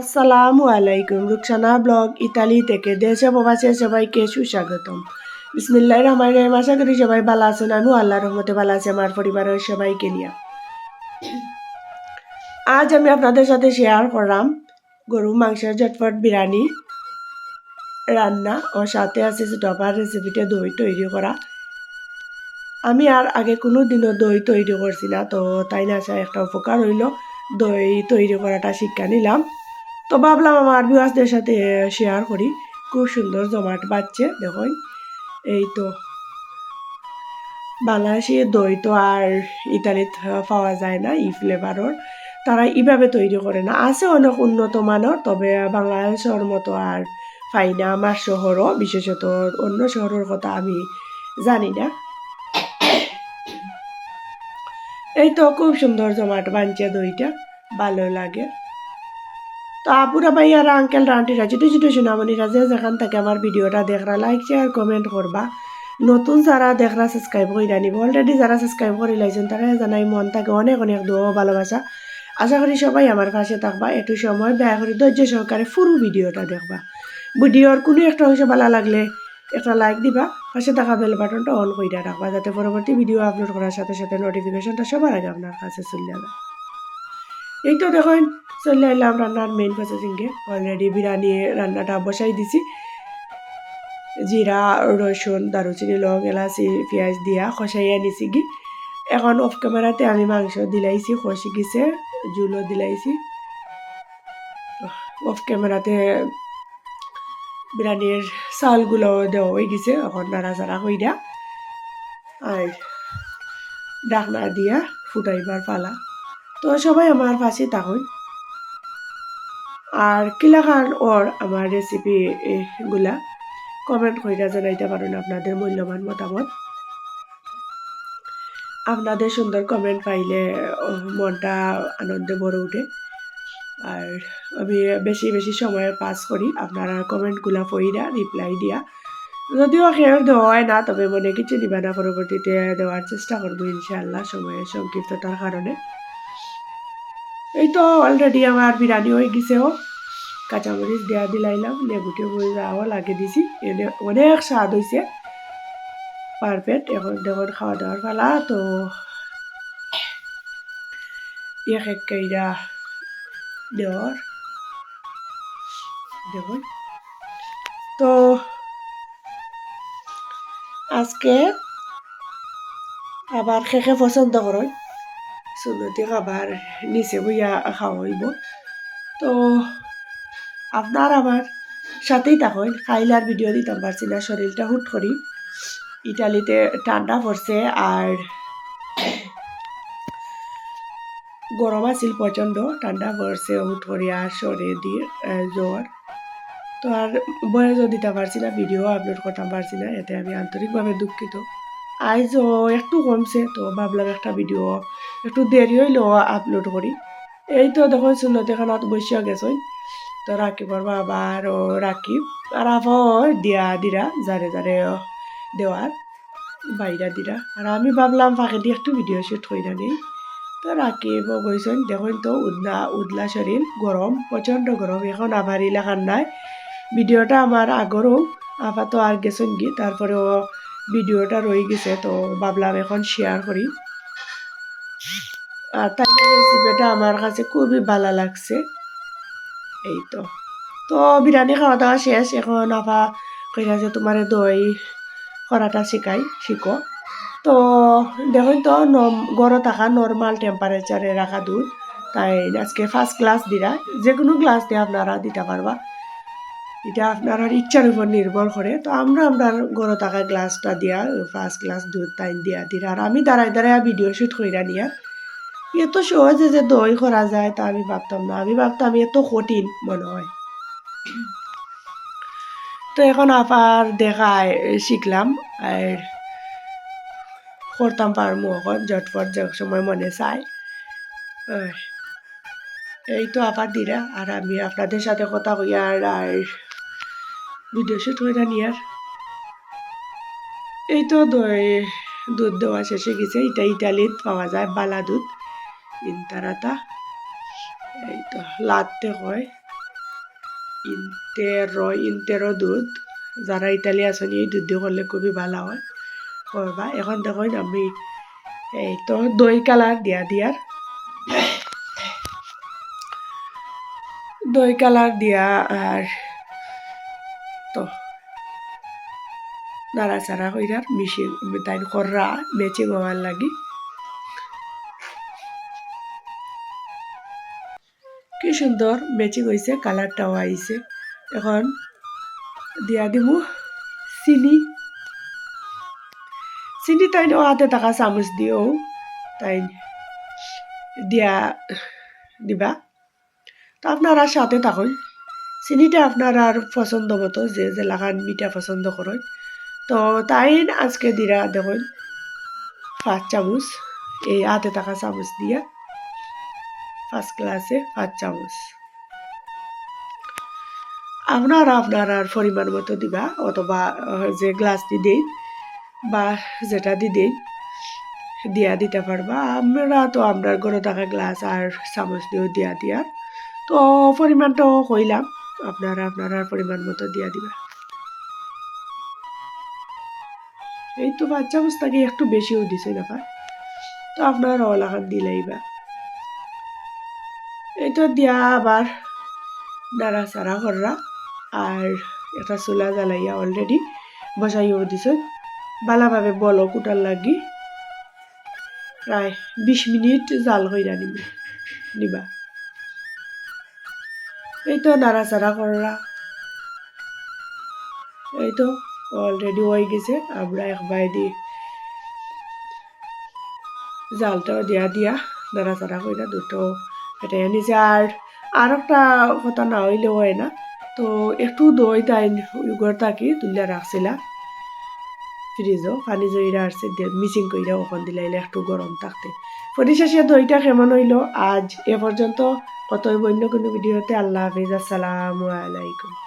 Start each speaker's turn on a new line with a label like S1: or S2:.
S1: আসসালামু আলাইকুম। Rukhsana blog Italy থেকে দেশে প্রবাসে সবাইকে সুস্বাগতম। বিসমিল্লাহ রহমান রহিম। আশা করি সবাই ভালো আছেন। আমিও আল্লাহ রহমতে ভালো আছি। আমার পরিবারের সবাইকে নিয়ে। আজ আমি আপনাদের সাথে শেয়ার করলাম গরু, মাংসের ঝটপট বিরিয়ানি, রান্না ও সাথে আছে ডবার রেসিপিতে দই তৈরি করা। আমি আর আগে কোনো দিনও দই তৈরি করছি না, তো তাই না, একটা উপকার হইল। দই তৈরি করাটা শিক্ষা নিলাম। তো ভাবলাম আমার বিওয়াসদের সাথে শেয়ার করি। খুব সুন্দর জমাট বাচ্চে দেখুন। এই তো বাংলাদেশি দই তো আর ইতালিত পাওয়া যায় না ই ফ্লেভারর তারা এইভাবে তৈরি করে না। আছে অনেক উন্নত মানের, তবে বাংলাদেশের মতো আর পাই না আমার শহরও। বিশেষত অন্য শহরের কথা আমি জানি না। এই তো খুব সুন্দর জমাট বানছে দইটা। ভালো লাগে। তো আপুরা ভাই আর আঙ্কেল আন্টিরা ছোটো ছোটো সোনামণিরা যে যেখান থেকে আমার ভিডিওটা দেখরা লাইক শেয়ার কমেন্ট করবা। নতুন যারা দেখরা সাবস্ক্রাইব করে নিব। অলরেডি যারা সাবস্ক্রাইব করে লাইছেন, তারা জানাই মন থাকে অনেক অনেক দোয়া ভালোবাসা। আশা করি সবাই আমার পাশে থাকবা। একটু সময় ব্যয় করে ধৈর্য সহকারে পুরো ভিডিওটা দেখবা। ভিডিওর কোনো একটা অংশ ভালো লাগলে একটা লাইক দিবা। পাশে থাকা বেল বাটনটা অন করে রাখবা, যাতে পরবর্তী ভিডিও আপলোড করার সাথে সাথে নোটিফিকেশনটা সবার আগে আপনার কাছে চলে যাবে এই তো দেখুন, চলে এলাম রান্নার মেইন প্রসেসিংয়ে অলরেডি বিরিয়ানি, রান্নাটা বসাই দিছি। জিরা, রসুন, দারুচিনি, লং, এলাচি, পেঁয়াজ দিয়া খসাইয়া নিছি গি। এখন অফ ক্যামেরাতে আমি মাংস দিলাইছি খসি গেছে, জুলও দিলাইছি। অফ ক্যামেরাতে বিরিয়ানির চাউলগুলো দেওয়া হয়ে গেছে, এখন নাড়াচাড়া হইয়া আর ডাকনা দিয়া ফুটাইবার পালা। তো সবাই আমার পাশে থাকুন। আর কিলা খান ওর আমার রেসিপি গুলা কমেন্ট কইরা জানাইতে পারেন আপনাদের মূল্যবান মতামত। আপনাদের সুন্দর কমেন্ট পাইলে মনটা আনন্দে ভরে উঠে আর আমি বেশি বেশি সময় পাস করি আপনারা কমেন্টগুলা পইরা রিপ্লাই দিয়া। যদিও খেয়ার দেওয়া হয় না, তবে মনে কিছু নিবা না, পরবর্তীতে দেওয়ার চেষ্টা করব ইনশাআল্লাহ সময়ের সংক্ষিপ্ততার কারণে। এই তো অলরেডি আমার বিরিয়ানি হয়ে গেছেও কাঁচামরিচ দেওয়া দিলাইলাম, লেবু টেবু যাওয়া লাগে দিছি। এনে অনেক স্বাদ হয়েছে পারফেক্ট এখন দেখুন খাওয়া দাওয়ার পালা, তো এক এক কাইরা দেওয়ার। দেখুন। তো আজকে আবার খেখে পছন্দ করেন। সুন্নতি খাবার নিচে বইয়া খাওয়া হইব তো আপনার আমার সাথেই থাকুন খাইলার ভিডিও দিতাম পারছি না শরীরটা হুট করি ইটালিতে ঠান্ডা পড়ছে আর গরম আছিল প্রচণ্ড ঠান্ডা পড়ছে হুট করি আর শরীর দিয়ে জ্বর তো আর বয়সও দিতে পারছি না ভিডিও আপলোড করতে পারছি না এতে আমি আন্তরিকভাবে দুঃখিত আইজও একটু কমছে তো ভাবলাম একটা ভিডিও একটু দেরি হইলেও আপলোড করি। এই তো দেখুন সুন্নতি খানাত বসিয়া গেছই তো রাকিবর বাবা আর রাকিব, আর আফ দিয়া দিরা, যারে যারে দেওয়ার, বাইরা দিরা। আর আমি ভাবলাম, ফাঁকে দিয়ে একটু ভিডিও শ্যুট কইরা নেই। তো রাকিব বইছেন দেখুন তো উদলা উদলা শরীর গরম, প্রচণ্ড গরম, এখন আবার এলাকার নাই ভিডিওটা আমার আগরও আপাতত আর গেছেন গি তারপরেও ভিডিওটা রয়ে গেছে, তো ভাবলাম এখন শেয়ার করি। আর তাই রেসিপিটা আমার কাছে খুবই ভালো লাগছে। এই তো। তো বিরিয়ানি খাওয়া দাওয়া শেষ। এখন আপা কইরা যে তোমার দই করাটা শিখাই শিখো তো দেখুন তো গড় থাকা নর্মাল টেম্পারেচারে রাখা দুধ। তাই আজকে ফার্স্ট ক্লাস দিরা। যে কোনো গ্লাস দিয়ে আপনারা দিতে পারবা। এটা আপনার ইচ্ছার উপর নির্ভর করে। তো আমরা আমরা গড় থাকা গ্লাসটা দিয়া ফার্স্ট ক্লাস দুধ তাই দিয়া দিরা। আর আমি দাঁড়ায় দাঁড়ায় ভিডিও শ্যুট কইরা নিয়া। এত সহজে যে দই করা যায় তা আমি ভাবতাম না। আমি ভাবতাম এত কঠিন মনে হয়। তো এখন আপার দেখায় শিখলাম। আর করতাম পারব এখন ঝটফট যে সময় মনে চায়। এই তো আপার দিরা আর আমি আপনাদের সাথে কথা কই আর ভিডিও শুট হয়ে নিয়ে আর। এই তো দুধ দেওয়া শেষে গেছে। এটা ইটালিত পাওয়া যায়, বালা দুধ। ইন্তারাতা এই তো লাতে হয় ইন্টেরো ইন্টেরো দুধ যারা ইতালি আছেন এই দুধ দিয়ে করলে খুবই ভালো হয়। করবা এখন দেখুন আমি এই তো দই কালার দিয়া দিয়ার দই কালার দিয়া আর তো নাড়াচাড়া কইরার মিশিয়ে তাই কররা মেচিং হওয়ার লাগি। কি সুন্দর ম্যাচিং হয়েছে কালারটাও আইছে এখন দিয়া দিমু। চিনি। চিনি তাই হাতে থাকা চামচ দিও। তাই দিয়া দিবা। তো আপনারা সাথে থাকুন। চিনিটা আপনার আর পছন্দ মতো যে যে লাগান মিঠা পছন্দ করেন তো তাই আজকে দিরা দেখুন, পাঁচ চামচ। এই হাতে থাকা চামচ দিয়া। ফার্স্ট ক্লাসে পাঁচ চামচ। আপনারা আপনার আর পরিমাণ মতো দিবা, অথবা যে গ্লাসটি দিন বা যেটা দি দিন দিয়া দিতে পারবা। আমরা তো আপনার ঘরে থাকা গ্লাস আর চামচ দিয়েও দিয়া দিয়ার তো পরিমাণটাও কইলাম, আপনারা আপনারা পরিমাণ মতো দিয়া দিবা। এই তো পাঁচ চামচ থেকে একটু বেশিও দিছে ব্যাপার। তো আপনারা ওলাখান দিলেইবা এটা দিয়া আবার নাড়াচাড়া কররা আর একটা চুলা জ্বালাইয়া অলরেডি বসাইও দিছে। ভালোভাবে বল কুটার লাগি প্রায় বিশ মিনিট জাল হইরা নিবে নিবা। এই তো নাড়াচাড়া কররা এই তো অলরেডি হয়ে গেছে আমরা একবার দিয়ে জালটাও দিয়া দিয়া, নাড়াচাড়া কইরা দুটো। এটা নিচে আর আর একটা কথা না হইলে হয় না। তো একটু দই তাই উগর থাকি তুলিয়া রাখছিলা। ফ্রিজও, পানি জইরা আসছে মিচিং কইরা ওখান দিলাইলে একটু গরম থাকতে। পরিশেষে দইটা কেমন হইল? আজ এ পর্যন্ত কত বন্য কোনো ভিডিওতে। আল্লাহ হাফিজ, আসসালামু আলাইকুম।